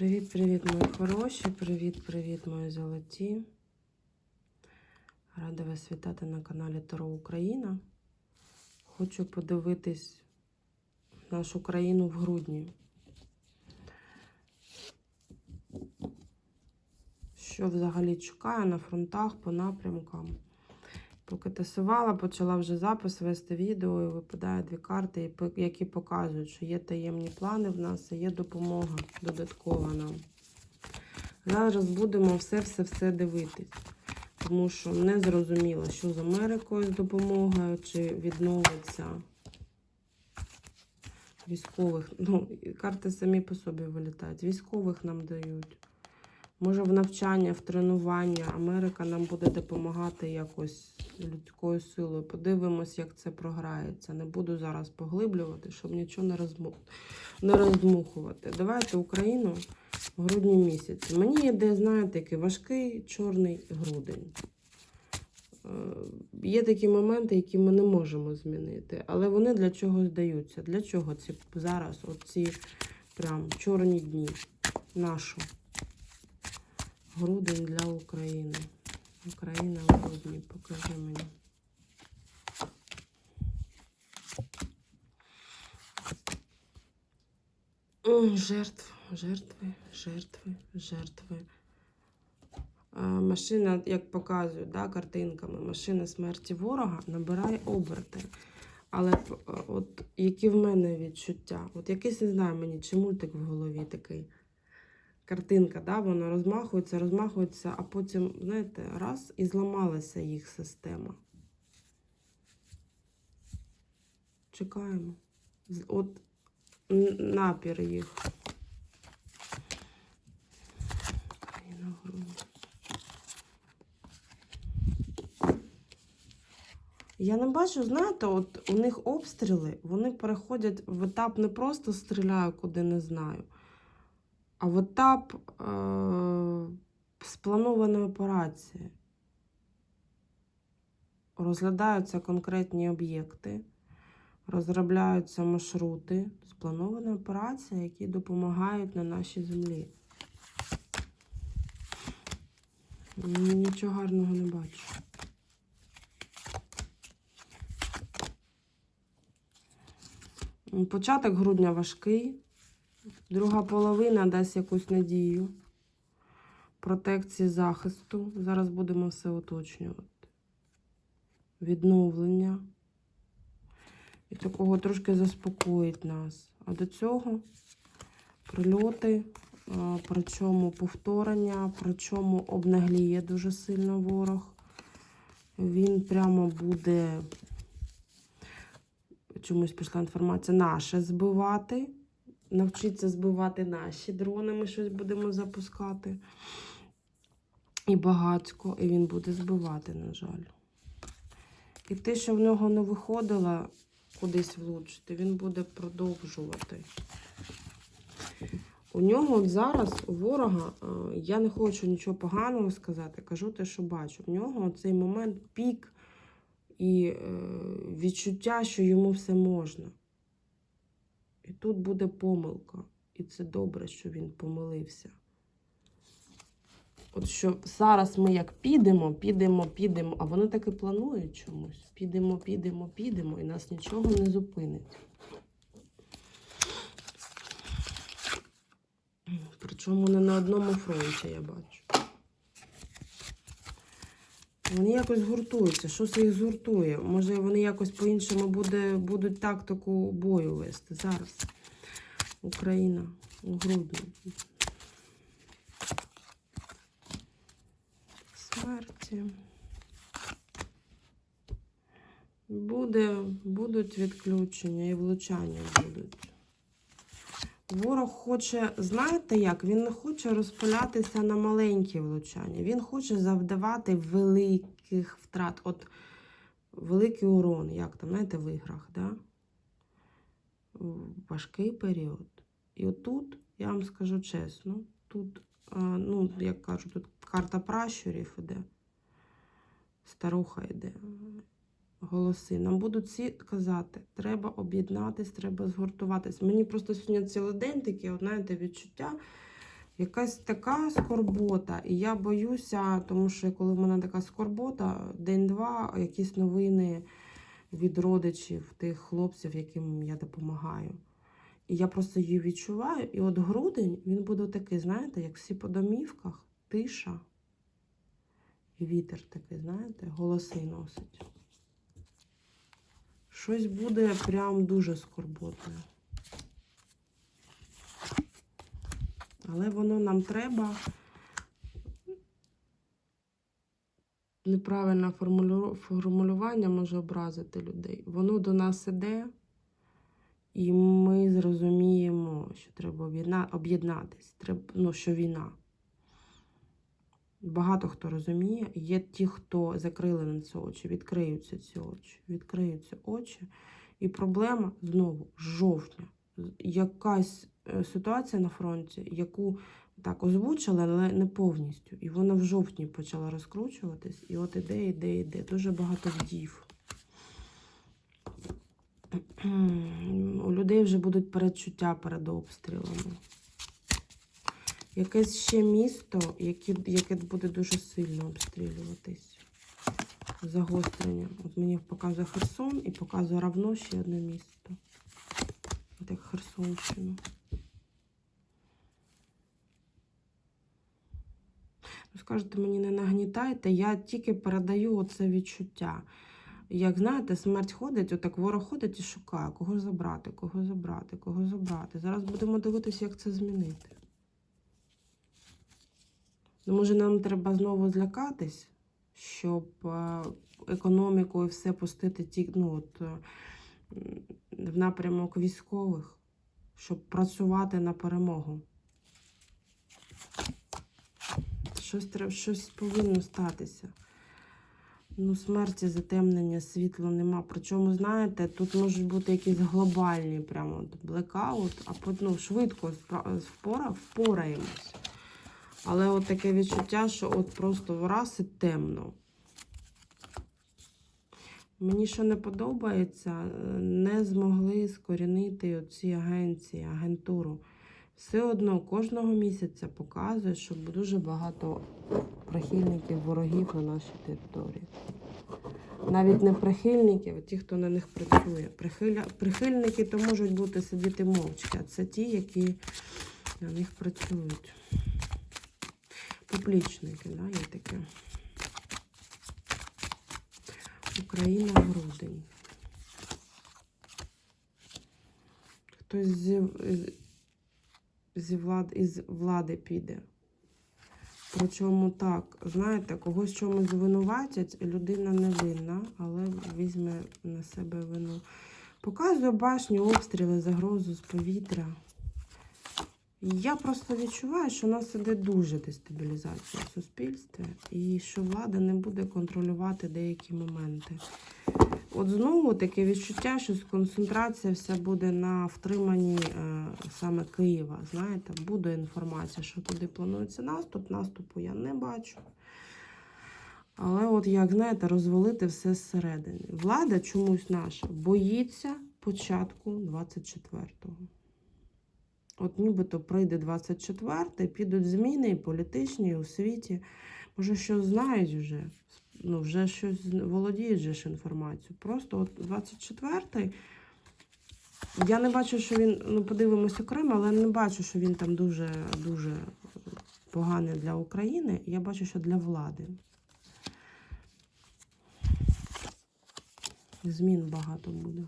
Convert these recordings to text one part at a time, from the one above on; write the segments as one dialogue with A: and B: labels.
A: Привіт-привіт, мої хороші, привіт-привіт, мої золоті. Рада вас вітати на каналі Таро Україна. Хочу подивитись нашу країну в грудні. Що взагалі чекає на фронтах по напрямкам. Поки тасувала, почала вже запис вести відео, і випадає дві карти, які показують, що є таємні плани в нас, і є допомога додаткова нам. Зараз будемо все-все-все дивитись, тому що не зрозуміло, що з Америкою з допомогою, чи відновиться військових. Ну, карти самі по собі вилітають. Військових нам дають. Може, в навчання, в тренування Америка нам буде допомагати якось людською силою. Подивимось, як це програється. Не буду зараз поглиблювати, щоб нічого не, розму... не роздмухувати. Давайте Україну в грудні місяці. Мені йде, знаєте, який важкий чорний грудень. Е, Є такі моменти, які ми не можемо змінити, але вони для чогось даються. Для чого ці зараз оці прям чорні дні нашу? Грудень для України. Україна в грудні, покажи мені. Жертв, жертви, жертви, жертви. Машина, як показують, да, картинками, машина смерті ворога набирає оберти. Але от які в мене відчуття? От якийсь не знаю мені, чи мультик в голові такий картинка, да, вона розмахується, розмахується, а потім, знаєте, раз і зламалася їх система. Чекаємо. От напір їх. Я не бачу, знаєте, от у них обстріли, вони переходять в етап не просто стріляю, куди не знаю, а в етап е- спланованої операції. Розглядаються конкретні об'єкти, розробляються маршрути. Спланована операція, які допомагають на нашій землі. Нічого гарного не бачу. Початок грудня важкий. Друга половина дасть якусь надію. Протекції захисту. Зараз будемо все уточнювати. Відновлення. І такого трошки заспокоїть нас. А до цього прильоти, причому повторення, причому обнагліє дуже сильно ворог. Він прямо буде чомусь прийшла інформація, наше збивати. Навчиться збивати наші дрони, ми щось будемо запускати. І багатько, і він буде збивати, на жаль. І те, що в нього не виходило кудись влучити, він буде продовжувати. У нього от зараз, у ворога, е, я не хочу нічого поганого сказати, кажу те, що бачу. В нього цей момент пік і е, відчуття, що йому все можна. Тут буде помилка. І це добре, що він помилився. От що зараз ми як підемо, підемо, підемо, а вони так і планують чомусь. Підемо, підемо, підемо, і нас нічого не зупинить. Причому не на одному фронті я бачу. Вони якось гуртуються. Що це їх згуртує? Може, вони якось по-іншому буде, будуть тактику бою вести. Зараз. Україна у грудні. Смерті. Буде, будуть відключення і влучання будуть. Ворог хоче, знаєте як? Він не хоче розпилятися на маленькі влучання. Він хоче завдавати великих втрат. От великий урон, як там, знаєте, в іграх, да? важкий період. І отут, я вам скажу чесно, тут, ну, як кажуть, тут карта пращурів іде, старуха йде, голоси. Нам будуть всі казати, треба об'єднатись, треба згуртуватись. Мені просто сьогодні цілий день таке, знаєте, відчуття, Якась така скорбота, і я боюся, тому що коли в мене така скорбота, день-два, якісь новини від родичів тих хлопців, яким я допомагаю. І я просто її відчуваю. І от грудень він буде такий, знаєте, як всі по домівках, тиша. І вітер такий, знаєте, голоси носить. Щось буде прям дуже скорботне. Але воно нам треба. Неправильне формулювання може образити людей. Воно до нас іде, і ми зрозуміємо, що треба об'єдна- об'єднатись. Треба, ну, що війна. Багато хто розуміє. Є ті, хто закрили на це очі, відкриються ці очі, відкриються очі. І проблема знову жовтня. Якась е, ситуація на фронті, яку так озвучили, але не повністю. І вона в жовтні почала розкручуватись. І от іде, іде, іде. Дуже багато вдів. У людей вже будуть передчуття перед обстрілами. Якесь ще місто, яке, яке буде дуже сильно обстрілюватись. Загострення. От мені показує Херсон і показує равно ще одне місто. От як Херсонщину. Ну, скажете, мені не нагнітайте, я тільки передаю оце відчуття. Як знаєте, смерть ходить, отак ворог ходить і шукає, кого забрати, кого забрати, кого забрати. Зараз будемо дивитися, як це змінити. Ну, може, нам треба знову злякатись, щоб е, економіку і все пустити ті, ну, от, е, в напрямок військових, щоб працювати на перемогу. Щось, треба, щось повинно статися. Ну, смерті, затемнення, світла нема. Причому, знаєте, тут можуть бути якісь глобальні прямо блекаут, а ну, швидко впора, впораємось. Але от таке відчуття, що от просто враз і темно. Мені що не подобається, не змогли скорінити ці агенції, агентуру. Все одно кожного місяця показує, що дуже багато прихильників ворогів на нашій території. Навіть не прихильників, а ті, хто на них працює. Прихиля... Прихильники то можуть бути сидіти мовчки, а це ті, які на них працюють. Поплічники, да, є таке. Україна грудень. Хтось зі, зі влад, із влади піде. Причому так, знаєте, когось чомусь звинуватять, людина не винна, але візьме на себе вину. Показує башню, обстріли, загрозу з повітря. Я просто відчуваю, що у нас іде дуже дестабілізація в суспільстві, і що влада не буде контролювати деякі моменти. От знову таке відчуття, що концентрація вся буде на втриманні е, саме Києва. Знаєте, буде інформація, що туди планується наступ. Наступу я не бачу. Але от як знаєте, розвалити все зсередини. Влада чомусь наша боїться початку 24-го. От нібито прийде 24-й, підуть зміни і політичні, і у світі. Може, що знають вже, ну, вже щось володіють же ж інформацією. Просто от 24-й. Я не бачу, що він, ну подивимось окремо, але не бачу, що він там дуже, дуже поганий для України. Я бачу, що для влади. Змін багато буде.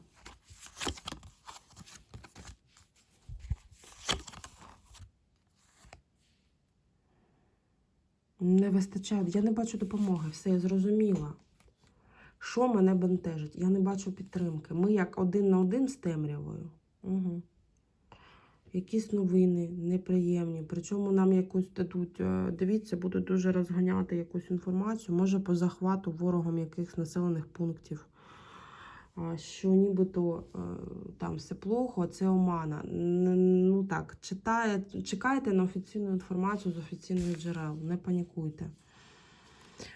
A: Не вистачає. Я не бачу допомоги. Все, я зрозуміла. Що мене бентежить? Я не бачу підтримки. Ми як один на один з темрявою. Угу. Якісь новини неприємні. Причому нам якусь дадуть, е, дивіться, будуть дуже розганяти якусь інформацію, може по захвату ворогом якихось населених пунктів. А, Що нібито е, там все плохо, це омана. Ну так, читає, чекайте на офіційну інформацію з офіційних джерел, не панікуйте.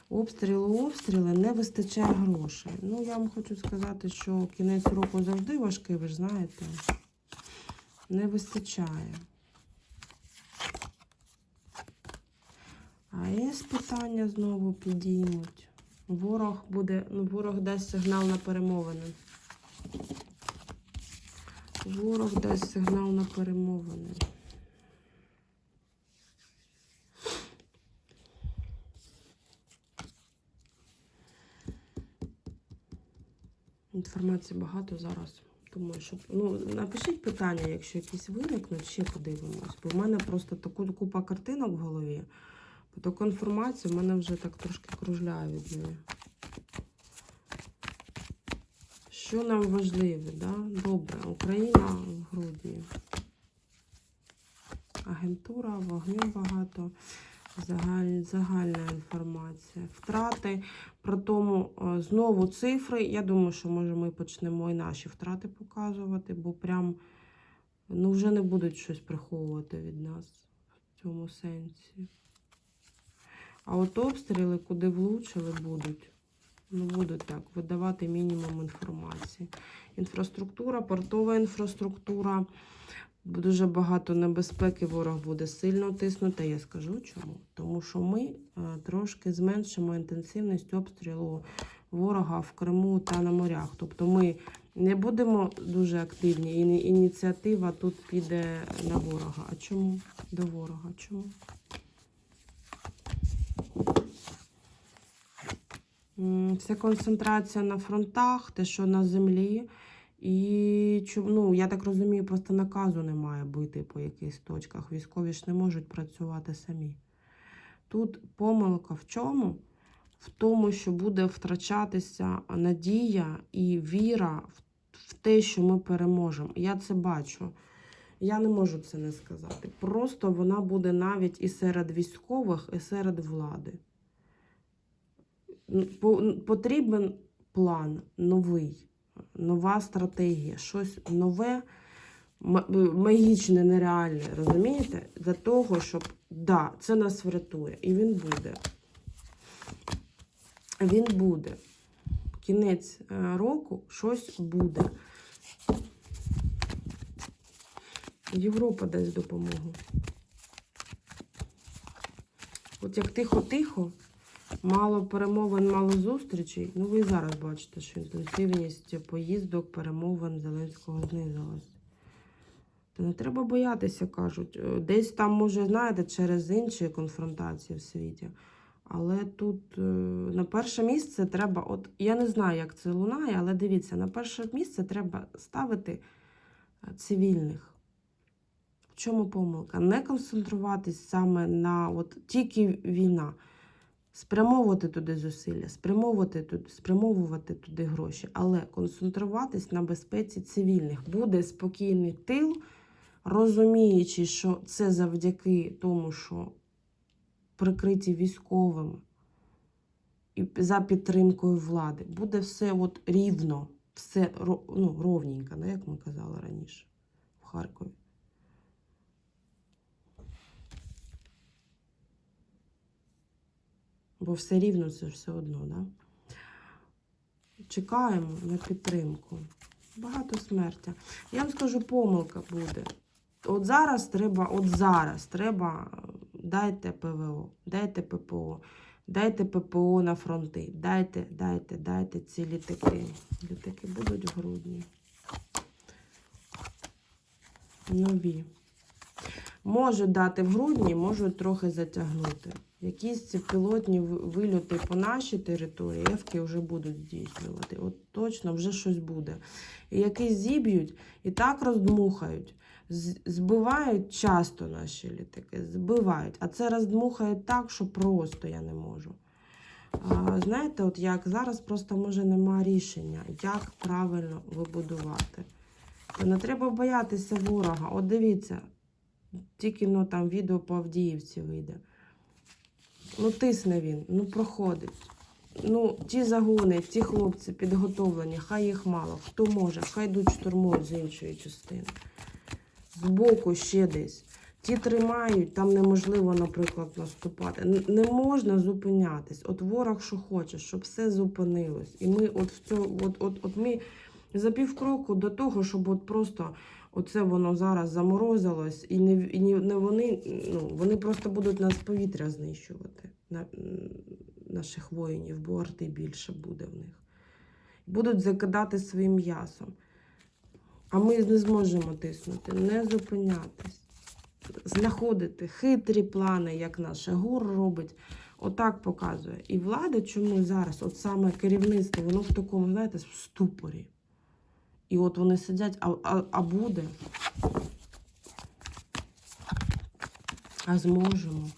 A: Обстріли, обстріли, не вистачає грошей. Ну, я вам хочу сказати, що кінець року завжди важкий, ви ж знаєте. Не вистачає. А ЄС питання знову підіймуть. Ворог буде, ну, ворог дасть сигнал на перемовини. Ворог дасть сигнал на перемовини. Інформації багато зараз. Думаю, щоб ну напишіть питання, якщо якісь виникнуть, ще подивимось. Бо в мене просто таку купа картинок в голові. Бо таку інформацію в мене вже так трошки кружляє від неї. Що нам важливе, да? Добре, Україна в грудні. Агентура, вогню багато, загаль, загальна інформація. Втрати, при тому е, знову цифри. Я думаю, що може ми почнемо і наші втрати показувати, бо прям ну, вже не будуть щось приховувати від нас в цьому сенсі. А от обстріли, куди влучили, будуть. Ну, будуть так, видавати мінімум інформації. Інфраструктура, портова інфраструктура. Дуже багато небезпеки ворог буде сильно тиснути. Я скажу чому. Тому що ми е, трошки зменшимо інтенсивність обстрілу ворога в Криму та на морях. Тобто ми не будемо дуже активні, і ініціатива тут піде на ворога. А чому? До ворога. Чому? Це концентрація на фронтах, те, що на землі. І ну, я так розумію, просто наказу немає бити по якихось точках. Військові ж не можуть працювати самі. Тут помилка в чому? В тому, що буде втрачатися надія і віра в те, що ми переможемо. Я це бачу. Я не можу це не сказати. Просто вона буде навіть і серед військових, і серед влади. Потрібен план новий нова стратегія, щось нове, магічне, нереальне, розумієте? Для того, щоб да, це нас врятує. І він буде. Він буде. Кінець е, року щось буде. Європа дасть допомогу. От як тихо-тихо, Мало перемовин, мало зустрічей. Ну, ви і зараз бачите, що інтенсивність поїздок, перемовин Зеленського знизилась. Та не треба боятися, кажуть. Е, Десь там, може, знаєте, через інші конфронтації в світі. Але тут е, на перше місце треба, от я не знаю, як це лунає, але дивіться, на перше місце треба ставити е, цивільних. В чому помилка? Не концентруватись саме на от тільки війна спрямовувати туди зусилля, спрямовувати туди, спрямовувати туди гроші, але концентруватись на безпеці цивільних. Буде спокійний тил, розуміючи, що це завдяки тому, що прикриті військовими і за підтримкою влади. Буде все от рівно, все ну, ровненько, ну, як ми казали раніше в Харкові. Бо все рівно це ж все одно, да? Чекаємо на підтримку. Багато смертя. Я вам скажу, помилка буде. От зараз треба, от зараз треба дайте ПВО, дайте ППО, дайте ППО на фронти, дайте, дайте, дайте ці літаки. Літаки будуть в грудні. Нові. Можуть дати в грудні, можуть трохи затягнути. Якісь пілотні вильоти по нашій території, ефки вже будуть здійснювати. От точно вже щось буде. І якісь зіб'ють і так роздмухають. Збивають часто наші літаки, збивають. А це роздмухають так, що просто я не можу. А, знаєте, от як зараз просто може нема рішення, як правильно вибудувати. То не треба боятися ворога. От дивіться, тільки ну, там відео по Авдіївці вийде. Ну, тисне він, ну проходить. Ну, ті загони, ті хлопці підготовлені, хай їх мало. Хто може, хай йдуть штурмують з іншої частини. Збоку ще десь. Ті тримають, там неможливо, наприклад, наступати. Не можна зупинятись. От ворог що хоче, щоб все зупинилось. І ми от в цьому, от, от, от ми за півкроку до того, щоб от просто Оце воно зараз заморозилось, і не, і не вони, ну, вони просто будуть нас повітря знищувати, на, наших воїнів, бо арти більше буде в них. Будуть закидати своїм м'ясом. А ми не зможемо тиснути, не зупинятись, знаходити хитрі плани, як наше ГУР робить. Отак показує. І влада чому зараз, от саме керівництво, воно в такому, знаєте, в ступорі. І от вони сидять, а, а, а буде. А зможемо.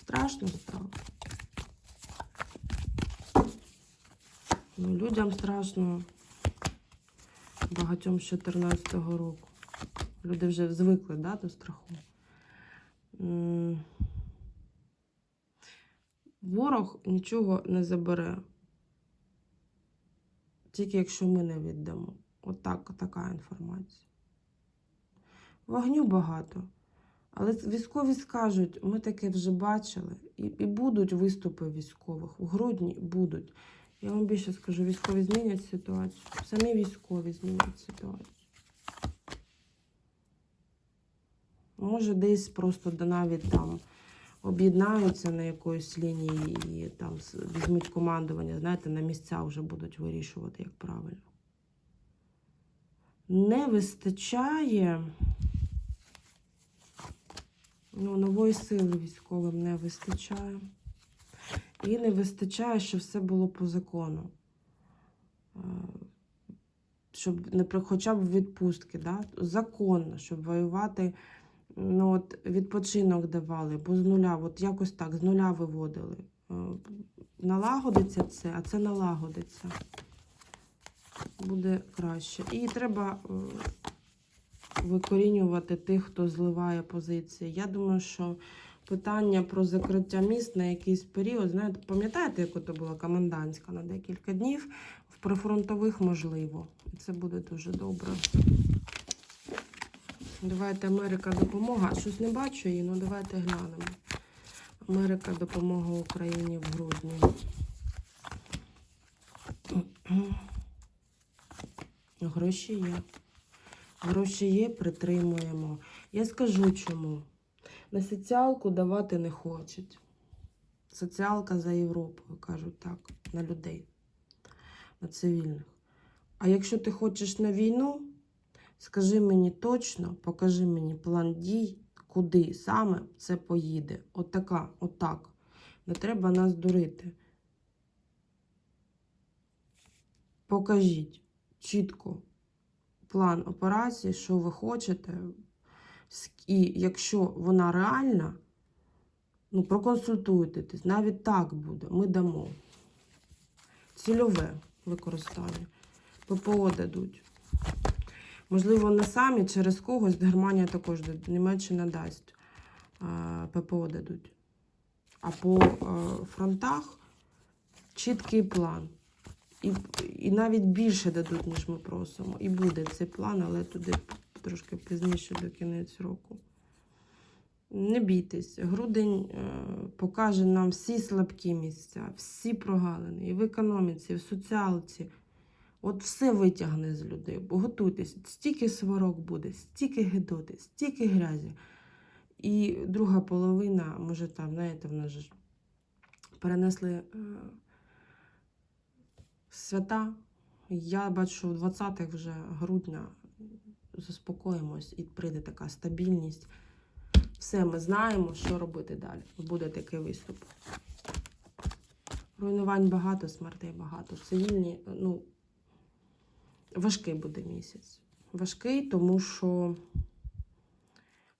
A: Страшно стало. Ну, людям страшно багатьом з 14-го року. Люди вже звикли да, до страху. Ворог нічого не забере. Тільки якщо ми не віддамо. Отак, така інформація. Вогню багато. Але військові скажуть, ми таке вже бачили, і, і будуть виступи військових. У грудні будуть. Я вам більше скажу, військові змінять ситуацію. Самі військові змінять ситуацію. Може, десь просто навіть там об'єднаються на якоїсь лінії і там візьмуть командування, знаєте, на місця вже будуть вирішувати, як правильно. Не вистачає. Ну, нової сили військовим не вистачає. І не вистачає, щоб все було по закону. Е, Щоб не хоча б відпустки, да? законно, щоб воювати, ну, от, відпочинок давали, бо з нуля, от якось так, з нуля виводили. Е, Налагодиться це, а це налагодиться. Буде краще. І треба е, викорінювати тих, хто зливає позиції. Я думаю, що питання про закриття міст на якийсь період, знаєте, пам'ятаєте, як то була комендантська на декілька днів? В прифронтових можливо. І це буде дуже добре. Давайте Америка допомога. Щось не бачу її, ну давайте глянемо. Америка допомога Україні в грудні. Гроші є. Гроші є, притримуємо. Я скажу чому. На соціалку давати не хочуть. Соціалка за Європою, кажуть так, на людей, на цивільних. А якщо ти хочеш на війну, скажи мені точно, покажи мені план дій, куди саме це поїде. Отака, отак. Не треба нас дурити. Покажіть чітко план операції, що ви хочете. І якщо вона реальна, ну проконсультуйтесь, навіть так буде, ми дамо. Цільове використання. ППО дадуть. Можливо, не самі через когось, Германія також Німеччина дасть ППО дадуть. А по е, фронтах чіткий план. І, і навіть більше дадуть, ніж ми просимо. І буде цей план, але туди трошки пізніше до кінець року. Не бійтесь, грудень е, покаже нам всі слабкі місця, всі прогалини, і в економіці, і в соціалці. От все витягне з людей. Бо Готуйтесь, стільки сварок буде, стільки гидоти, стільки грязі. І друга половина, може там, знаєте, в нас ж перенесли е, свята. Я бачу, в 20-х вже грудня заспокоїмось і прийде така стабільність. Все, ми знаємо, що робити далі. Буде такий виступ. Руйнувань багато, смертей багато. Цивільні, ну, важкий буде місяць. Важкий, тому що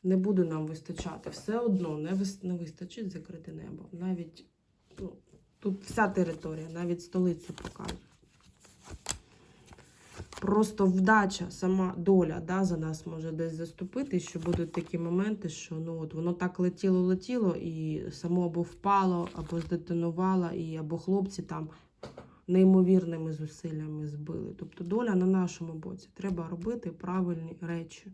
A: не буде нам вистачати. Все одно не, вистачить закрити небо. Навіть ну, тут вся територія, навіть столицю показує. Просто вдача, сама доля да, за нас може десь заступити, що будуть такі моменти, що ну, от воно так летіло, летіло, і само або впало, або здетонувало, і або хлопці там неймовірними зусиллями збили. Тобто доля на нашому боці. Треба робити правильні речі.